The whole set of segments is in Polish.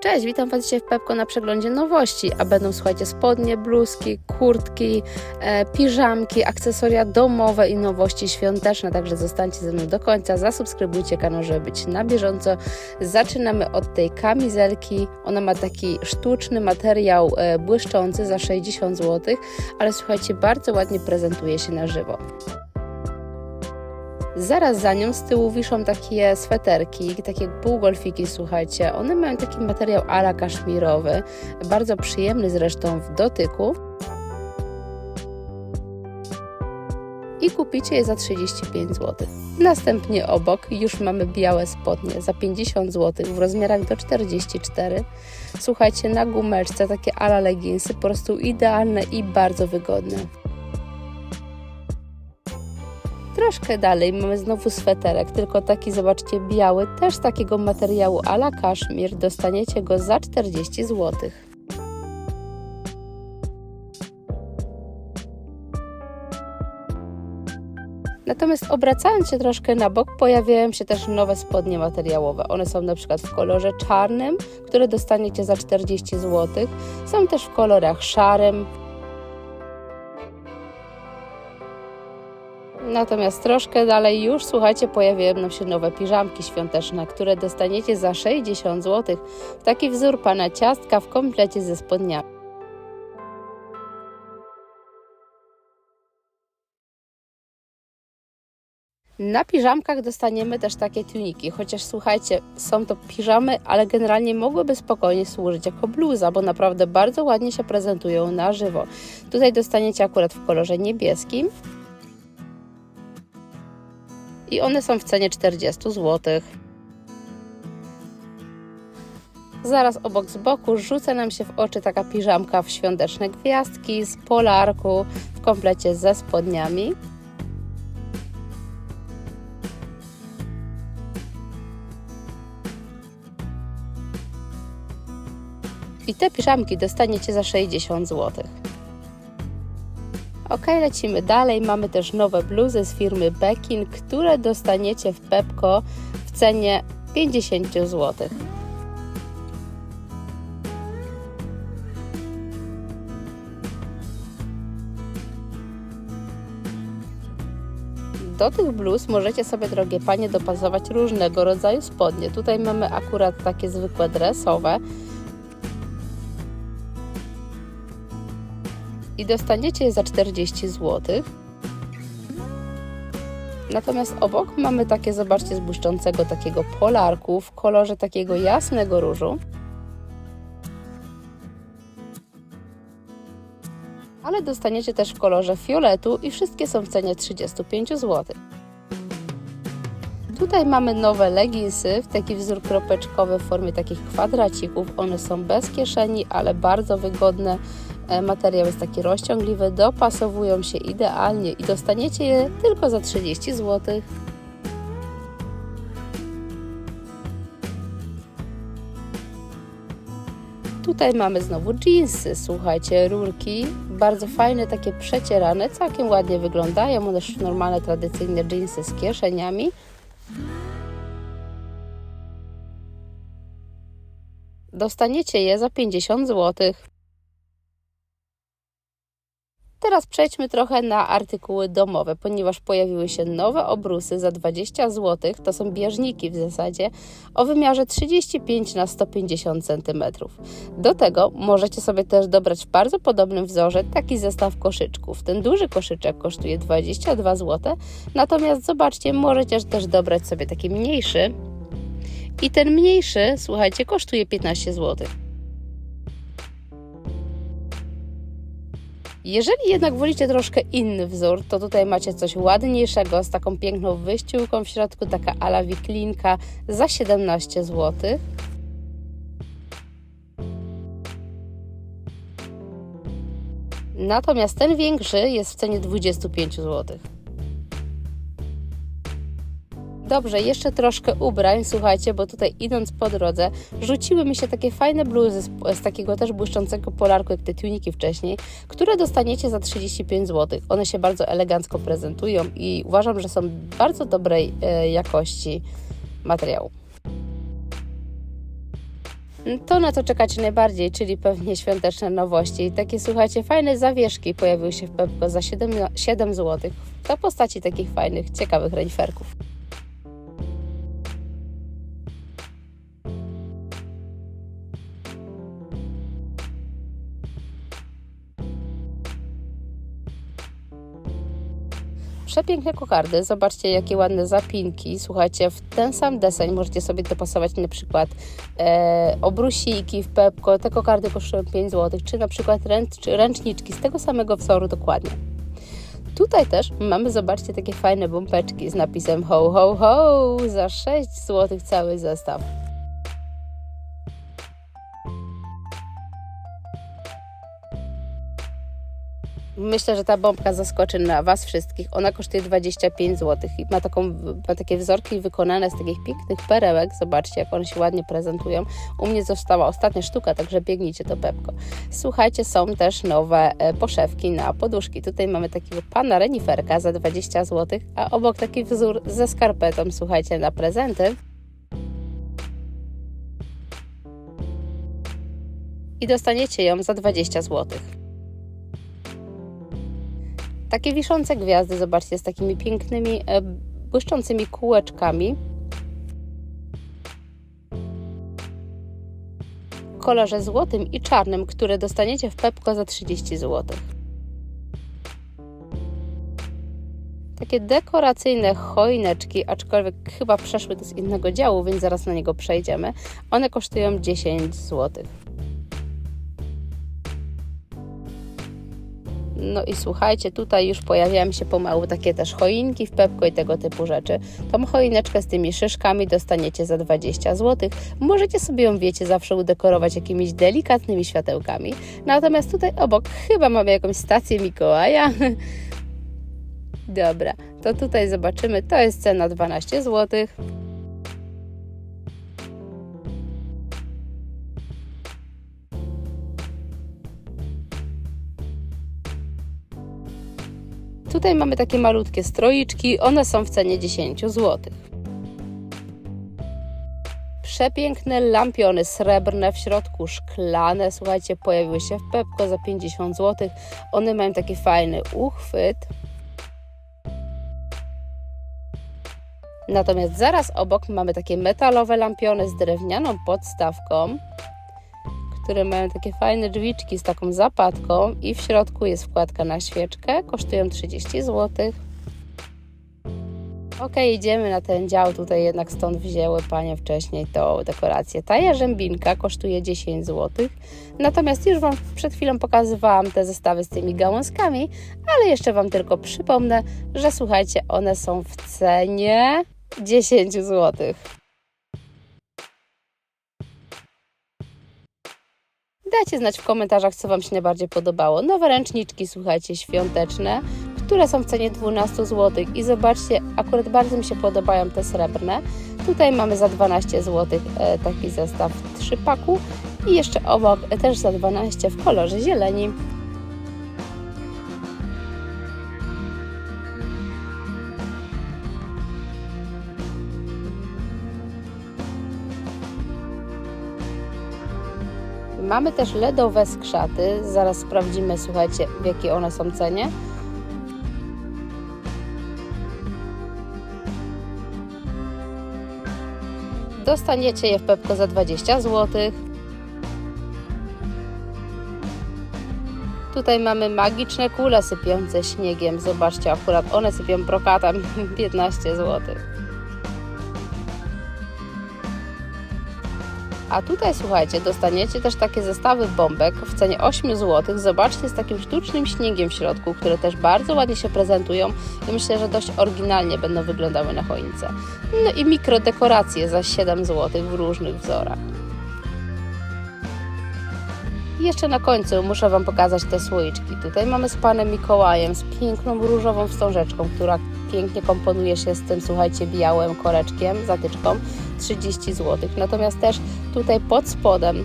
Cześć, witam Was dzisiaj w Pepko na przeglądzie nowości, a będą, słuchajcie, spodnie, bluzki, kurtki, e, piżamki, akcesoria domowe i nowości świąteczne, także zostańcie ze mną do końca, zasubskrybujcie kanał, żeby być na bieżąco. Zaczynamy od tej kamizelki, ona ma taki sztuczny materiał e, błyszczący za 60 zł, ale słuchajcie, bardzo ładnie prezentuje się na żywo. Zaraz za nią z tyłu wiszą takie sweterki, takie półgolfiki, słuchajcie. One mają taki materiał ala kaszmirowy, bardzo przyjemny zresztą w dotyku. I kupicie je za 35 zł. Następnie obok już mamy białe spodnie za 50 zł w rozmiarach do 44. Słuchajcie, na gumeczce takie ala leginsy, po prostu idealne i bardzo wygodne. Troszkę dalej mamy znowu sweterek, tylko taki, zobaczcie, biały, też takiego materiału ala kaszmir. Dostaniecie go za 40 zł. Natomiast obracając się troszkę na bok, pojawiają się też nowe spodnie materiałowe. One są na przykład w kolorze czarnym, które dostaniecie za 40 zł. Są też w kolorach szarym, Natomiast troszkę dalej już, słuchajcie, pojawiają się nowe piżamki świąteczne, które dostaniecie za 60 zł. Taki wzór pana ciastka w komplecie ze spodniami. Na piżamkach dostaniemy też takie tuniki, chociaż słuchajcie, są to piżamy, ale generalnie mogłyby spokojnie służyć jako bluza, bo naprawdę bardzo ładnie się prezentują na żywo. Tutaj dostaniecie akurat w kolorze niebieskim, i one są w cenie 40 zł. Zaraz obok z boku rzuca nam się w oczy taka piżamka w świąteczne gwiazdki z polarku w komplecie ze spodniami. I te piżamki dostaniecie za 60 zł. Ok, lecimy dalej. Mamy też nowe bluzy z firmy Bekin, które dostaniecie w Pepko w cenie 50 zł. Do tych bluz możecie sobie, drogie panie, dopasować różnego rodzaju spodnie. Tutaj mamy akurat takie zwykłe dresowe, i dostaniecie je za 40 zł. Natomiast obok mamy takie, zobaczcie, z błyszczącego takiego polarku w kolorze takiego jasnego różu. Ale dostaniecie też w kolorze fioletu i wszystkie są w cenie 35 zł. Tutaj mamy nowe leginsy w taki wzór kropeczkowy w formie takich kwadracików. One są bez kieszeni, ale bardzo wygodne materiał jest taki rozciągliwy, dopasowują się idealnie i dostaniecie je tylko za 30 zł. Tutaj mamy znowu jeansy, słuchajcie, rurki, bardzo fajne, takie przecierane, całkiem ładnie wyglądają, one już normalne, tradycyjne jeansy z kieszeniami. Dostaniecie je za 50 zł. Teraz przejdźmy trochę na artykuły domowe, ponieważ pojawiły się nowe obrusy za 20 zł. To są bieżniki w zasadzie o wymiarze 35 na 150 cm. Do tego możecie sobie też dobrać w bardzo podobnym wzorze taki zestaw koszyczków. Ten duży koszyczek kosztuje 22 zł, natomiast zobaczcie, możecie też dobrać sobie taki mniejszy. I ten mniejszy, słuchajcie, kosztuje 15 zł. Jeżeli jednak wolicie troszkę inny wzór, to tutaj macie coś ładniejszego z taką piękną wyściółką w środku, taka ala wiklinka za 17 zł. Natomiast ten większy jest w cenie 25 zł. Dobrze, jeszcze troszkę ubrań, słuchajcie, bo tutaj idąc po drodze, rzuciły mi się takie fajne bluzy z, z takiego też błyszczącego polarku, jak te tuniki wcześniej, które dostaniecie za 35 zł. One się bardzo elegancko prezentują i uważam, że są bardzo dobrej e, jakości materiału. To na co czekacie najbardziej, czyli pewnie świąteczne nowości. Takie słuchajcie, fajne zawieszki pojawiły się w Pepko za 7, 7 zł. To postaci takich fajnych, ciekawych reniferków. Przepiękne kokardy, zobaczcie jakie ładne zapinki. Słuchajcie, w ten sam deseń możecie sobie dopasować na przykład e, obrusiki w Pepko. Te kokardy kosztują 5 zł, czy na przykład ręcz, ręczniczki z tego samego wzoru dokładnie. Tutaj też mamy, zobaczcie, takie fajne bombeczki z napisem ho, ho, ho za 6 zł cały zestaw. Myślę, że ta bombka zaskoczy na Was wszystkich. Ona kosztuje 25 zł i ma, taką, ma takie wzorki wykonane z takich pięknych perełek. Zobaczcie, jak one się ładnie prezentują. U mnie została ostatnia sztuka, także biegnijcie do Pepko. Słuchajcie, są też nowe e, poszewki na poduszki. Tutaj mamy takiego pana reniferka za 20 zł, a obok taki wzór ze skarpetą, słuchajcie, na prezenty. I dostaniecie ją za 20 zł. Takie wiszące gwiazdy, zobaczcie, z takimi pięknymi, e, błyszczącymi kółeczkami. W kolorze złotym i czarnym, które dostaniecie w Pepko za 30 zł. Takie dekoracyjne choineczki, aczkolwiek chyba przeszły do z innego działu, więc zaraz na niego przejdziemy. One kosztują 10 zł. No i słuchajcie, tutaj już pojawiają się pomału takie też choinki w Pepko i tego typu rzeczy. Tą choineczkę z tymi szyszkami dostaniecie za 20 zł. Możecie sobie ją, wiecie, zawsze udekorować jakimiś delikatnymi światełkami. Natomiast tutaj obok chyba mamy jakąś stację Mikołaja. Dobra, to tutaj zobaczymy. To jest cena 12 zł. Tutaj mamy takie malutkie stroiczki, one są w cenie 10 zł. Przepiękne lampiony srebrne, w środku szklane, słuchajcie, pojawiły się w Pepko za 50 zł. One mają taki fajny uchwyt. Natomiast zaraz obok mamy takie metalowe lampiony z drewnianą podstawką które mają takie fajne drzwiczki z taką zapadką i w środku jest wkładka na świeczkę. Kosztują 30 zł. Ok, idziemy na ten dział. Tutaj jednak stąd wzięły Panie wcześniej tą dekorację. Ta jarzębinka kosztuje 10 zł. Natomiast już Wam przed chwilą pokazywałam te zestawy z tymi gałązkami, ale jeszcze Wam tylko przypomnę, że słuchajcie, one są w cenie 10 zł. Dajcie znać w komentarzach, co Wam się najbardziej podobało. Nowe ręczniczki, słuchajcie, świąteczne, które są w cenie 12 zł. I zobaczcie, akurat bardzo mi się podobają te srebrne. Tutaj mamy za 12 zł e, taki zestaw w 3 paku i jeszcze obok e, też za 12 w kolorze zieleni. Mamy też LEDowe skrzaty. Zaraz sprawdzimy, słuchajcie, w jakiej one są cenie. Dostaniecie je w Pepko za 20 zł. Tutaj mamy magiczne kule sypiące śniegiem. Zobaczcie, akurat one sypią brokatem 15 zł. A tutaj słuchajcie, dostaniecie też takie zestawy bombek w cenie 8 zł. Zobaczcie z takim sztucznym śniegiem w środku, które też bardzo ładnie się prezentują i myślę, że dość oryginalnie będą wyglądały na choince. No i mikrodekoracje za 7 zł w różnych wzorach. I jeszcze na końcu muszę Wam pokazać te słoiczki. Tutaj mamy z Panem Mikołajem, z piękną różową wstążeczką, która pięknie komponuje się z tym, słuchajcie, białym koreczkiem, zatyczką, 30 zł. Natomiast też tutaj pod spodem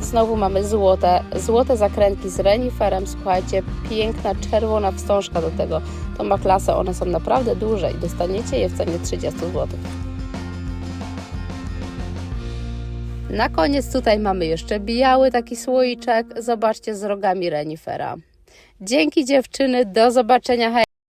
znowu mamy złote, złote zakrętki z reniferem, słuchajcie, piękna czerwona wstążka do tego. To ma klasę, one są naprawdę duże i dostaniecie je w cenie 30 zł. Na koniec tutaj mamy jeszcze biały taki słoiczek. Zobaczcie z rogami renifera. Dzięki dziewczyny, do zobaczenia.